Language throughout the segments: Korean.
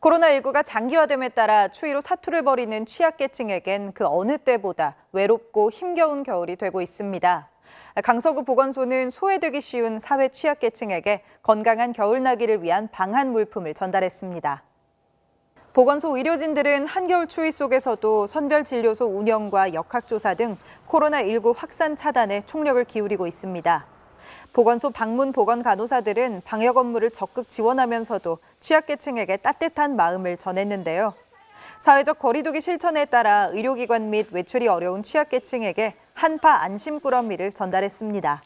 코로나19가 장기화됨에 따라 추위로 사투를 벌이는 취약계층에겐 그 어느 때보다 외롭고 힘겨운 겨울이 되고 있습니다. 강서구 보건소는 소외되기 쉬운 사회 취약계층에게 건강한 겨울나기를 위한 방한 물품을 전달했습니다. 보건소 의료진들은 한겨울 추위 속에서도 선별진료소 운영과 역학조사 등 코로나19 확산 차단에 총력을 기울이고 있습니다. 보건소 방문 보건 간호사들은 방역 업무를 적극 지원하면서도 취약계층에게 따뜻한 마음을 전했는데요. 사회적 거리두기 실천에 따라 의료기관 및 외출이 어려운 취약계층에게 한파 안심 꾸러미를 전달했습니다.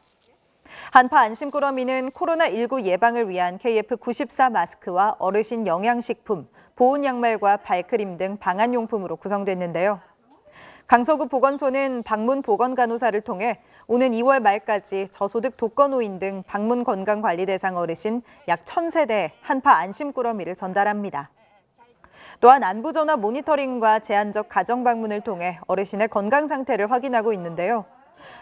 한파 안심 꾸러미는 코로나19 예방을 위한 KF94 마스크와 어르신 영양식품, 보온 양말과 발크림 등 방한용품으로 구성됐는데요. 강서구 보건소는 방문 보건 간호사를 통해 오는 2월 말까지 저소득 독거노인 등 방문 건강 관리 대상 어르신 약 1000세대에 한파 안심 꾸러미를 전달합니다. 또한 안부 전화 모니터링과 제한적 가정 방문을 통해 어르신의 건강 상태를 확인하고 있는데요.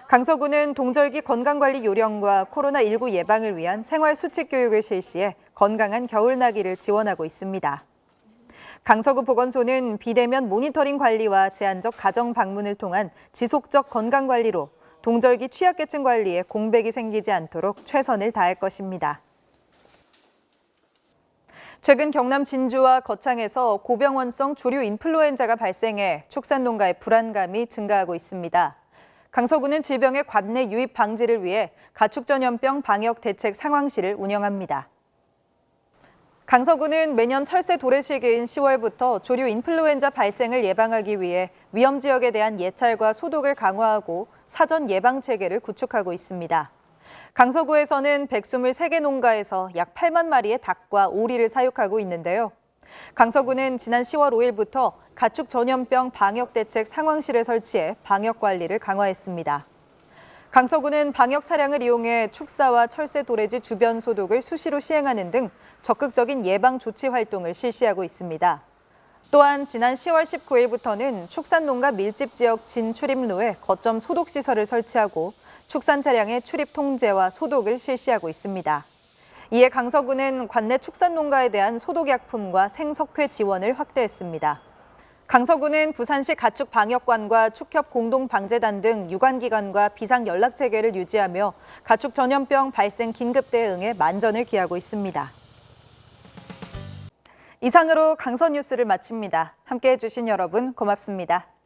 강서구는 동절기 건강관리 요령과 코로나19 예방을 위한 생활 수칙 교육을 실시해 건강한 겨울나기를 지원하고 있습니다. 강서구 보건소는 비대면 모니터링 관리와 제한적 가정 방문을 통한 지속적 건강 관리로 동절기 취약계층 관리에 공백이 생기지 않도록 최선을 다할 것입니다. 최근 경남 진주와 거창에서 고병원성 조류 인플루엔자가 발생해 축산농가의 불안감이 증가하고 있습니다. 강서구는 질병의 관내 유입 방지를 위해 가축 전염병 방역 대책 상황실을 운영합니다. 강서구는 매년 철새 도래시기인 10월부터 조류 인플루엔자 발생을 예방하기 위해 위험 지역에 대한 예찰과 소독을 강화하고 사전 예방 체계를 구축하고 있습니다. 강서구에서는 123개 농가에서 약 8만 마리의 닭과 오리를 사육하고 있는데요. 강서구는 지난 10월 5일부터 가축 전염병 방역 대책 상황실을 설치해 방역 관리를 강화했습니다. 강서구는 방역 차량을 이용해 축사와 철새 도래지 주변 소독을 수시로 시행하는 등 적극적인 예방 조치 활동을 실시하고 있습니다. 또한 지난 10월 19일부터는 축산농가 밀집 지역 진출입로에 거점 소독 시설을 설치하고 축산 차량의 출입 통제와 소독을 실시하고 있습니다. 이에 강서구는 관내 축산농가에 대한 소독약품과 생석회 지원을 확대했습니다. 강서구는 부산시 가축방역관과 축협 공동방재단 등 유관기관과 비상연락체계를 유지하며 가축 전염병 발생 긴급 대응에 만전을 기하고 있습니다. 이상으로 강서 뉴스를 마칩니다. 함께해 주신 여러분 고맙습니다.